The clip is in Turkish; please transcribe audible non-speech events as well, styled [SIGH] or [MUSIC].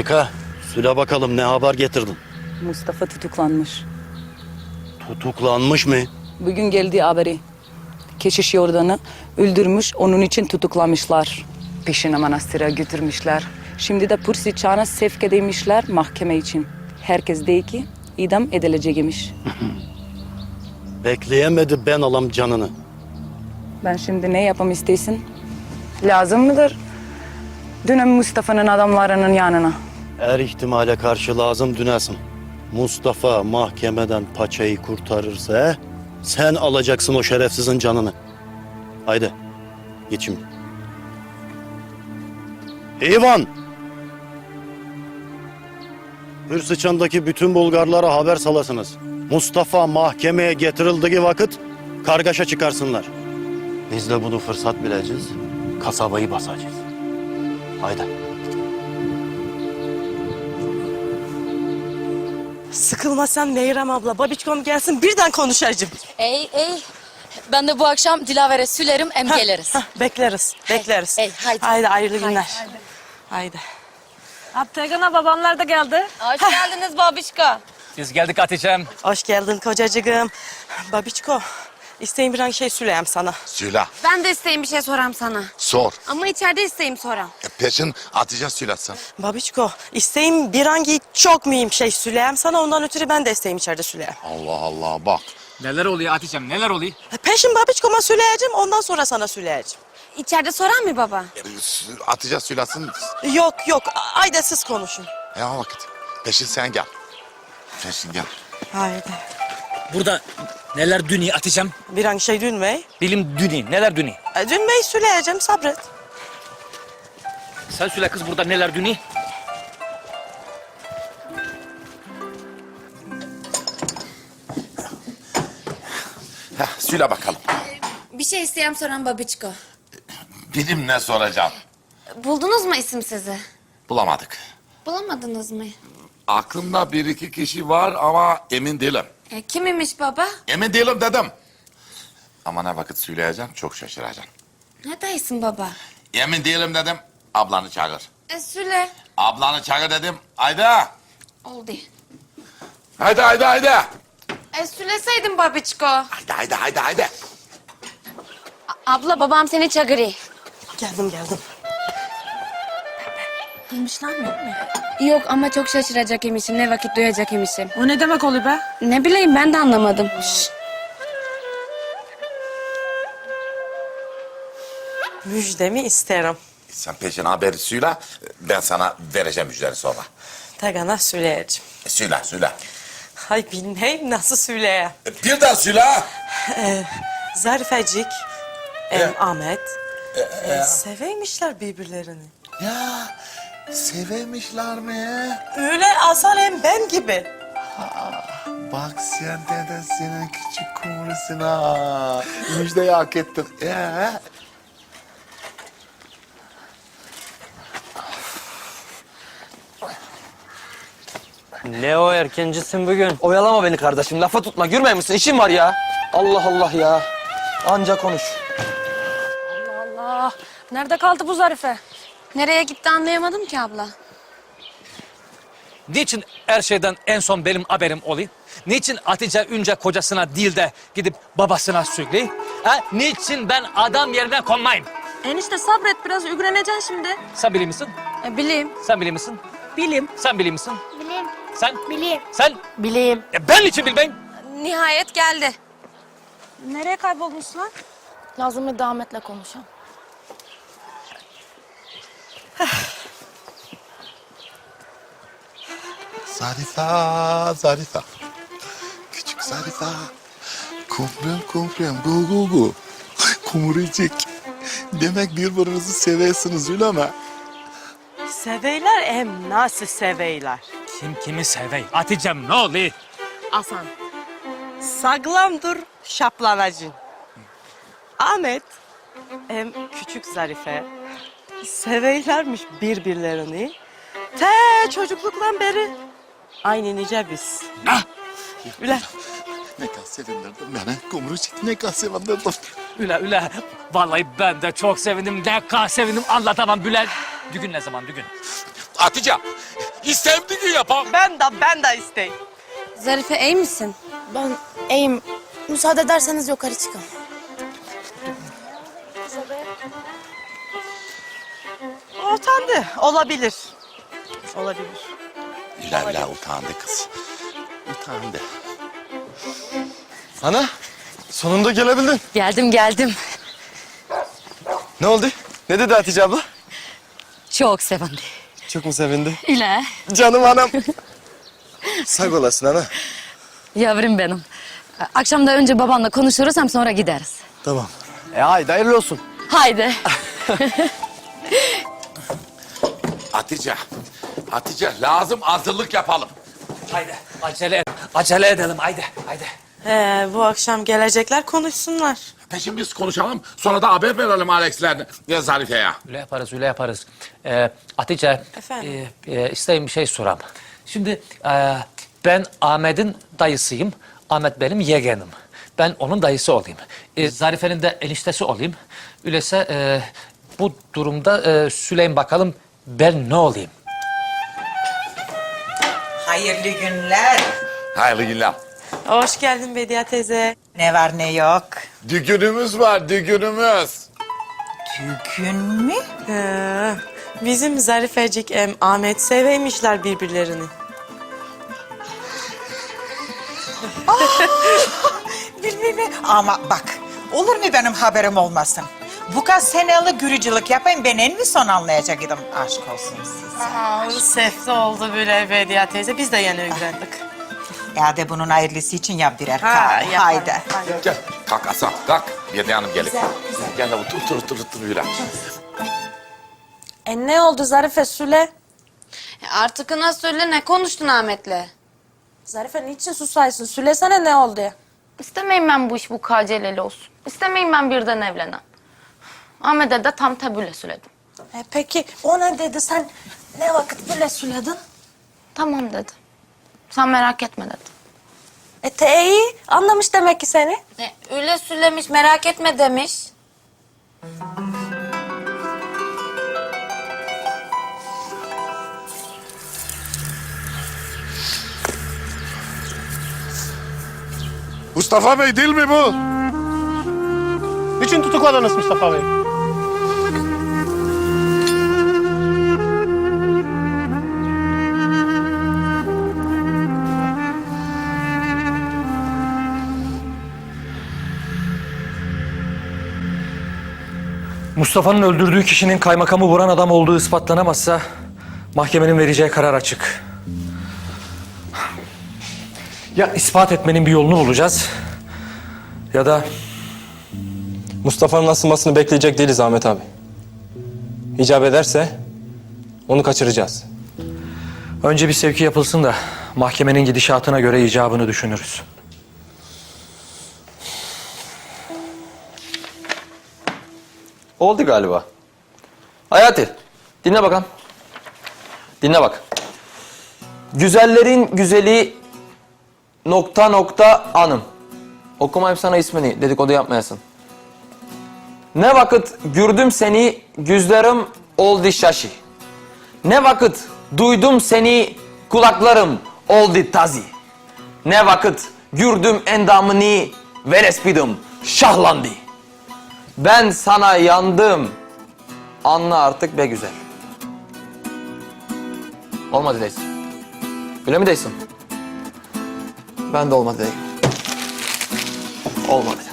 Şefika, söyle bakalım ne haber getirdin? Mustafa tutuklanmış. Tutuklanmış mı? Bugün geldi haberi. Keşiş Yordan'ı öldürmüş, onun için tutuklamışlar. Peşine manastıra götürmüşler. Şimdi de Pursi Çağ'ına sevk edilmişler mahkeme için. Herkes değil ki idam edilecekmiş. [LAUGHS] Bekleyemedi ben alam canını. Ben şimdi ne yapam istesin? Lazım mıdır? Dönem Mustafa'nın adamlarının yanına. Her ihtimale karşı lazım dünesin. Mustafa mahkemeden paçayı kurtarırsa sen alacaksın o şerefsizin canını. Haydi git şimdi. İvan! Hırsıçan'daki bütün Bulgarlara haber salasınız. Mustafa mahkemeye getirildiği vakit kargaşa çıkarsınlar. Biz de bunu fırsat bileceğiz. Kasabayı basacağız. Haydi. Sıkılmasan Meyrem abla, babiçkom gelsin birden konuşacağım. Ey ey. Ben de bu akşam Dilaver'e sülerim em geliriz. Hah, bekleriz, bekleriz. hey, haydi. Haydi, hayırlı günler. Haydi. Aptegana babamlar da geldi. Hoş geldiniz babişka. Biz geldik Hatice'm. Hoş geldin kocacığım. Babiçko, isteyin bir hangi şey söyleyeyim sana. Söyle, Ben de isteyeyim bir şey soram sana. sor. Ama içeride isteyeyim soram. E, peşin Hatice söylesin. Babiçko, isteyim bir hangi çok mühim şey söyleyeyim sana. Ondan ötürü ben de isteyim içeride söyleyeyim. Allah Allah bak. Neler oluyor Hatice'm neler oluyor? Peşin babiçkoma söyleyeceğim, ondan sonra sana söyleyeceğim. İçeride soran mı baba? E, s- Hatice söylesin. Yok yok, haydi siz konuşun. Ya vakit. Peşin sen gel. Peşin gel. Haydi. Burada neler dünü Hatice'm? Bir hangi şey dünmey. Bilim dünü neler dünü? E, dünmeyi söyleyeceğim, sabret. Sen söyle kız burada neler dünü? Heh, söyle bakalım. Bir şey isteyem soran babiçko. Bilim ne soracağım? Buldunuz mu isim sizi? Bulamadık. Bulamadınız mı? Aklımda bir iki kişi var ama emin değilim. E, kim imiş baba? Emin değilim dedim. Ama ne vakit söyleyeceğim çok şaşıracaksın. Ne dayısın baba? Emin değilim dedim. Ablanı çağır. E söyle. Ablanı çağır dedim. Haydi. Oldu. Haydi haydi haydi. E söyleseydin babiçko. Haydi haydi haydi haydi. A- abla babam seni çağırıyor. Geldim, geldim. Bilmişler mi? Yok ama çok şaşıracak emişim. Ne vakit duyacak emişim. O ne demek oluyor be? Ne bileyim ben de anlamadım. Şşt. Müjdemi isterim. Sen peşin haberi söyle. Ben sana vereceğim müjdeni sonra. Tegana söyleyeceğim. E, söyle söyle. Hay bilmeyim nasıl söyleyeyim. E, bir daha söyle. Zarifecik, em, Ahmet. e, seveymişler birbirlerini. Ya sevemişler mi? Öyle asal hem ben gibi. Bak sen dedesinin küçük kumrusuna. Müjdeyi hak ettin. Ee? Leo erkencisin bugün. Oyalama beni kardeşim. Lafa tutma. Görmüyor musun? İşim var ya. Allah Allah ya. Anca konuş. Allah. Nerede kaldı bu Zarife? Nereye gitti anlayamadım ki abla. Niçin her şeyden en son benim haberim oluyor? Niçin Hatice önce kocasına değil de gidip babasına söylüyor? Ha? Niçin ben adam yerine konmayayım? Enişte sabret biraz ügreneceksin şimdi. Sen bilir misin? E, bileyim. Sen bilir misin? Bilim. Sen bilir misin? Bileyim. Sen? Bileyim. Sen? Bileyim. E ben niçin bilmeyim? Nihayet geldi. Nereye kayboldun lan? Lazım'la dametle konuşalım. Zarifa, Zarifa. Küçük Zarifa. Kumrum kumrum, gu gu gu. Kumuricik. Demek birbirinizi seversiniz öyle mi? Seveyler hem nasıl seveyler. Kim kimi sevey? Hatice'm ne oluyor? Hasan. Sağlam dur, şaplanacın. Ahmet, hem küçük Zarife. Seveylermiş birbirlerini. Te çocukluktan beri. Aynı nice biz. Ah! Ulan Ne kadar sevindirdim beni. Kumrucik ne kadar sevindirdim. Üle üle. Vallahi ben de çok sevindim. Ne kadar sevindim anlatamam Bülent. Düğün ne zaman düğün? Hatice, İstemdiği yapam. Ben de ben de isteyim. Zarife iyi misin? Ben iyiyim. Müsaade ederseniz yukarı çıkalım. Utandı. Olabilir. Olabilir. İlerle utandı kız. Utandı. Ana sonunda gelebildin. Geldim geldim. Ne oldu? Ne dedi Hatice abla? Çok sevindi. Çok mu sevindi? İle. Canım anam. Sağ olasın ana. Yavrum benim. Akşam da önce babanla konuşuruz hem sonra gideriz. Tamam. E haydi hayırlı olsun. Haydi. [LAUGHS] Hatice. Hatice lazım hazırlık yapalım. Haydi acele et. Acele edelim haydi haydi. He, bu akşam gelecekler konuşsunlar. Peşin biz konuşalım. Sonra da haber verelim Alex'ler ya Zarife'ye. Öyle yaparız öyle yaparız. Ee, Hatice. Efendim? E, e, isteyim bir şey soram. Şimdi e, ben Ahmet'in dayısıyım. Ahmet benim yeğenim. Ben onun dayısı olayım. E, Zarife'nin de eniştesi olayım. Öyleyse e, bu durumda e, Süleym bakalım ben ne olayım? Hayırlı günler. Hayırlı günler. Hoş geldin Bediye teyze. Ne var ne yok. Düğünümüz var düğünümüz. Düğün mü? He, bizim Zarifecik em Ahmet seveymişler birbirlerini. [LAUGHS] Bilmem Ama bak olur mu benim haberim olmasın? Bu kadar seneli gürücülük yapayım ben en mi son anlayacak idim? Aşk olsun size. Aa, sefte oldu böyle Bediye teyze. Biz de yeni öğrendik. Ya de bunun hayırlısı için yap birer Ha, kahve. yaparım. Haydi. Gel kalk Hasan kalk. Yedi Hanım gelin. Gel de otur otur otur otur yürü. E ne oldu Zarife Süle? Artık ona söyle ne konuştun Ahmet'le? Zarife niçin susaysın? Sülesene ne oldu? İstemeyim ben bu iş bu kaceleli olsun. İstemeyim ben birden evlenen. Ahmet'e de tam tabule söyledim. E peki o ne dedi? Sen ne vakit böyle süledin? Tamam dedi. Sen merak etme dedi. E te iyi. Anlamış demek ki seni. E, öyle söylemiş merak etme demiş. Mustafa Bey değil mi bu? Niçin tutukladınız Mustafa Bey? Mustafa'nın öldürdüğü kişinin kaymakamı vuran adam olduğu ispatlanamazsa mahkemenin vereceği karar açık. Ya ispat etmenin bir yolunu bulacağız ya da Mustafa'nın asılmasını bekleyecek değiliz Ahmet abi. İcap ederse onu kaçıracağız. önce bir sevki yapılsın da mahkemenin gidişatına göre icabını düşünürüz. Oldu galiba. Hayati, dinle bakalım. Dinle bak. Güzellerin güzeli nokta nokta anım. Okumayayım sana ismini, dedikodu yapmayasın. Ne vakit gördüm seni, gözlerim oldu şaşı. Ne vakit duydum seni, kulaklarım oldu tazi. Ne vakit gördüm endamını, verespidim şahlandı. Ben sana yandım. Anla artık be güzel. Olmadı değilsin. Öyle mi değilsin? Ben de olmadı değil. Olmadı.